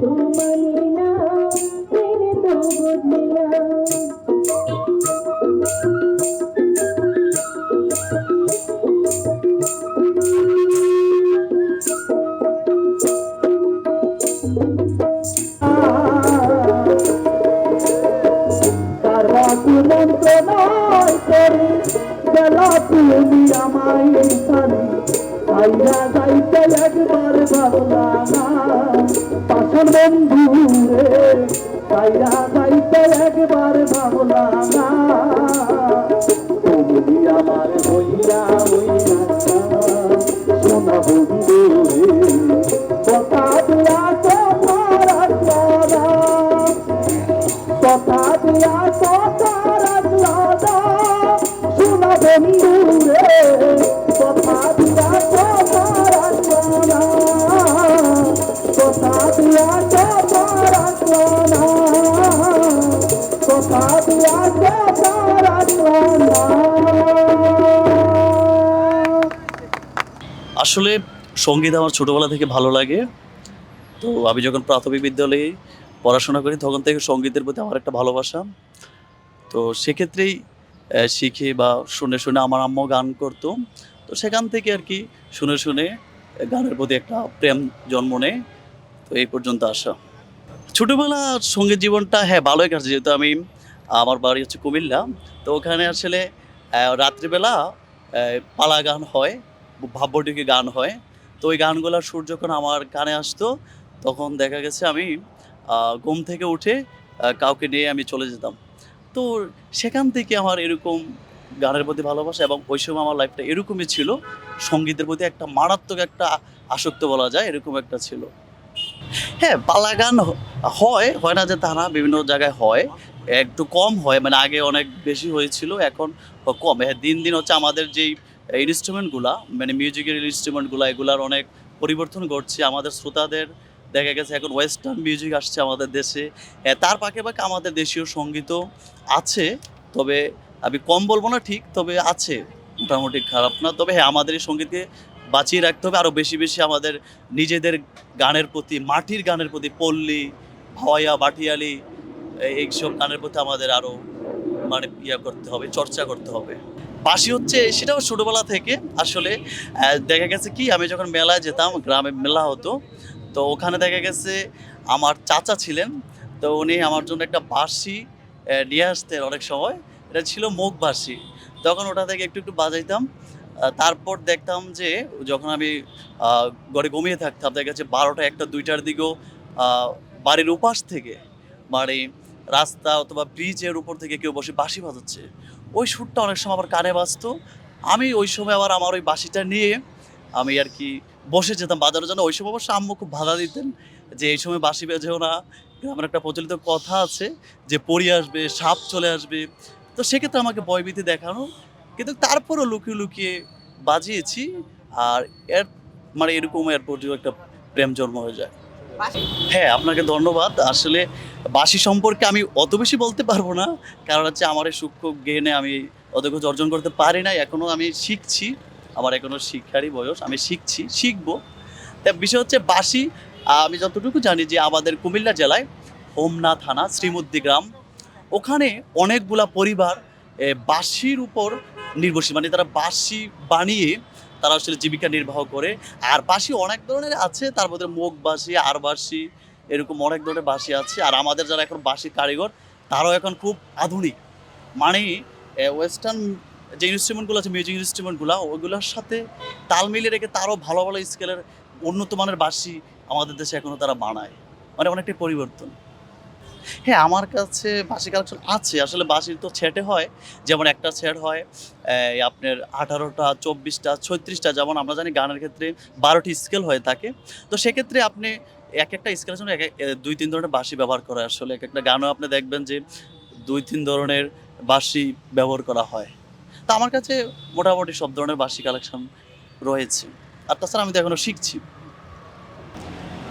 তোমার নাম মেরে তো বদলাম জীবন প্রণয় করে বেলা তুমি আমায় সারি আইনা যাইতে একবার বাংলা পাশার বন্ধু রে তাইরা যাইতে একবার বাংলা না। আসলে সংগীত আমার ছোটোবেলা থেকে ভালো লাগে। তো আমি যখন প্রাথমিক বিদ্যালয়ে পড়াশোনা করি, তখন থেকে সঙ্গীতের প্রতি আমার একটা ভালোবাসা। তো সেক্ষেত্রেই শিখে বা শুনে শুনে আমার আম্মু গান করতো। তো সেখান থেকে আর কি শুনে শুনে গানের প্রতি একটা প্রেম জন্ম নেয়। তো এই পর্যন্ত আসা। ছোটোবেলা সংগীত জীবনটা হ্যাঁ ভালোই কাটছে যেহেতু আমি, আমার বাড়ি হচ্ছে কুমিল্লা। তো ওখানে আসলে রাত্রিবেলা পালা গান হয় ভাব্যটিকে গান হয়। তো ওই গানগুলোর সুর যখন আমার কানে আসতো, তখন দেখা গেছে আমি ঘুম থেকে উঠে কাউকে নিয়ে আমি চলে যেতাম। তো সেখান থেকে আমার এরকম গানের প্রতি ভালোবাসা এবং ওই সময় আমার লাইফটা এরকমই ছিল। সঙ্গীতের প্রতি একটা মারাত্মক একটা আসক্ত বলা যায়, এরকম একটা ছিল। হ্যাঁ পালা গান হয় হয় না যে তা না বিভিন্ন জায়গায় হয় একটু কম হয় মানে আগে অনেক বেশি হয়েছিল এখন কম। হ্যাঁ দিন দিন হচ্ছে আমাদের যেই ইনস্ট্রুমেন্টগুলা মানে মিউজিকের ইনস্ট্রুমেন্টগুলো এগুলার অনেক পরিবর্তন ঘটছে। আমাদের শ্রোতাদের দেখা গেছে এখন ওয়েস্টার্ন মিউজিক আসছে আমাদের দেশে। হ্যাঁ, তার পাকে পাকে আমাদের দেশীয় সঙ্গীতও আছে তবে আমি কম বলব না ঠিক তবে আছে মোটামুটি খারাপ না। তবে হ্যাঁ আমাদের এই সঙ্গীতকে বাঁচিয়ে রাখতে হবে। আরও বেশি বেশি আমাদের নিজেদের গানের প্রতি, মাটির গানের প্রতি পল্লী ভাওয়াইয়া বাটিয়ালি এইসব গানের প্রতি আমাদের আরও মানে ইয়া করতে হবে, চর্চা করতে হবে। বাসি হচ্ছে, সেটাও ছোটোবেলা থেকে। আসলে দেখা গেছে কি, আমি যখন মেলায় যেতাম, গ্রামে মেলা হতো, তো ওখানে দেখা গেছে আমার চাচা ছিলেন, তো উনি আমার জন্য একটা বাঁশি নিয়ে আসতেন অনেক সময়। এটা ছিল মুখ বাঁশি। তখন ওটা থেকে একটু একটু বাজাইতাম। তারপর দেখতাম যে যখন আমি ঘরে ঘুমিয়ে থাকতাম, দেখা যাচ্ছে বারোটা, একটা, দুইটার দিকেও বাড়ির উপাস থেকে মানে রাস্তা অথবা ব্রিজের উপর থেকে কেউ বসে বাঁশি বাজাচ্ছে। ওই সুরটা অনেক সময় আমার কানে বাজতো। আমি ওই সময় আবার আমার ওই বাঁশিটা নিয়ে আমি আর কি বসে যেতাম বাজারের জন্য। ওই সময় অবশ্য আম্মু খুব বাধা দিতেন যে, এই সময় বাঁশি বেজেও না। আমার একটা প্রচলিত কথা আছে যে পরি আসবে, সাপ চলে আসবে। তো সেক্ষেত্রে আমাকে ভয়ভীতি দেখানো কিন্তু তারপরও লুকিয়ে লুকিয়ে বাজিয়েছি আর এর মানে এরকম এর প্রতিও একটা প্রেম জন্ম হয়ে যায়। হ্যাঁ আপনাকে ধন্যবাদ। আসলে বাসি সম্পর্কে আমি অত বেশি বলতে পারব না। কারণ হচ্ছে আমার এই সূক্ষ্ম জ্ঞানে আমি অত কিছু অর্জন করতে পারি না এখনও আমি শিখছি। আমার এখনও শিক্ষারই বয়স। আমি শিখছি শিখব। তা বিষয় হচ্ছে বাসি আমি যতটুকু জানি যে আমাদের কুমিল্লা জেলায় হোমনা থানা শ্রীমুদ্দি গ্রাম ওখানে অনেকগুলা পরিবার বাঁশির উপর নির্ভরশীল মানে তারা বাঁশি বানিয়ে তারা আসলে জীবিকা নির্বাহ করে। আর বাঁশি অনেক ধরনের আছে, তার মধ্যে মুখ বাঁশি, আর বাঁশি, এরকম অনেক ধরনের বাঁশি আছে। আর আমাদের যারা এখন বাঁশি কারিগর, তারাও এখন খুব আধুনিক। মানে ওয়েস্টার্ন যে ইনস্ট্রুমেন্টগুলো আছে মিউজিক ইনস্ট্রুমেন্টগুলো ওইগুলোর সাথে তাল মিলিয়ে রেখে তারও ভালো ভালো স্কেলের উন্নত মানের বাঁশি আমাদের দেশে এখনও তারা বানায়। মানে অনেকটাই পরিবর্তন। হ্যাঁ আমার কাছে বাঁশি কালেকশন আছে। আসলে বাঁশির তো ছেটে হয়। যেমন একটা সেট হয় আপনার আঠারোটা, চব্বিশটা ছত্রিশটা যেমন আমরা জানি গানের ক্ষেত্রে বারোটি স্কেল হয়ে থাকে। তো সেক্ষেত্রে আপনি এক একটা স্কেলের জন্য এক দুই, তিন ধরনের বাঁশি ব্যবহার করা আসলে এক একটা গানও আপনি দেখবেন যে দুই, তিন ধরনের বাঁশি ব্যবহার করা হয়। তা আমার কাছে মোটামুটি সব ধরনের বাঁশি কালেকশন রয়েছে। আর তাছাড়া আমি তো এখনও শিখছি।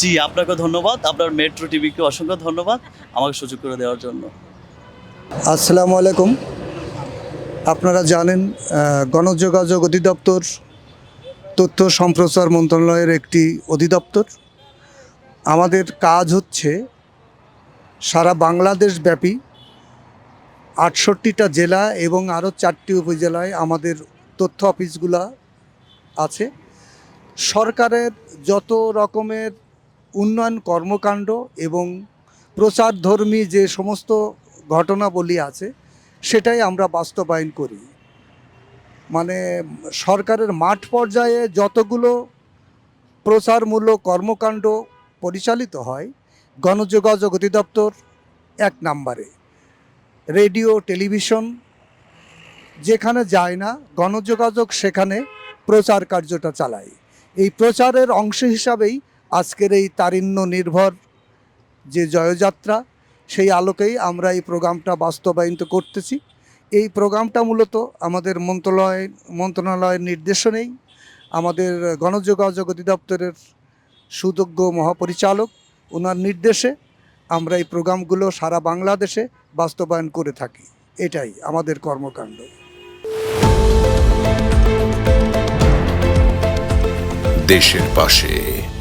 জি আপনাকে ধন্যবাদ। আপনার মেট্রো টিভিকে অসংখ্য ধন্যবাদ আমাকে সুযোগ করে দেওয়ার জন্য। আসসালামু আলাইকুম। আপনারা জানেন গণযোগাযোগ অধিদপ্তর তথ্য সম্প্রচার মন্ত্রণালয়ের একটি অধিদপ্তর। আমাদের কাজ হচ্ছে সারা বাংলাদেশ ব্যাপী আটষট্টিটা জেলা এবং আরও চারটি উপজেলায় আমাদের তথ্য অফিসগুলা আছে। সরকারের যত রকমের উন্নয়ন কর্মকাণ্ড এবং প্রচারধর্মী যে সমস্ত ঘটনাবলী আছে, সেটাই আমরা বাস্তবায়ন করি। মানে সরকারের মাঠ পর্যায়ে যতগুলো প্রচারমূলক কর্মকাণ্ড পরিচালিত হয়, গণযোগাযোগ অধিদপ্তর এক নাম্বারে, রেডিও, টেলিভিশন, যেখানে যায় না, গণযোগাযোগ সেখানে প্রচার কার্যটা চালায়। এই প্রচারের অংশ হিসাবেই আজকের এই তারিণ্য নির্ভর যে জয়যাত্রা, সেই আলোকেই আমরা এই প্রোগ্রামটা বাস্তবায়িত করতেছি। এই প্রোগ্রামটা মূলত আমাদের মন্ত্রণালয়, মন্ত্রণালয়ের নির্দেশনেই আমাদের গণযোগাযোগ অধিদপ্তরের সুযোগ্য মহাপরিচালক, ওনার নির্দেশে আমরা এই প্রোগ্রামগুলো সারা বাংলাদেশে বাস্তবায়ন করে থাকি। এটাই আমাদের কর্মকাণ্ড। দেশের পাশে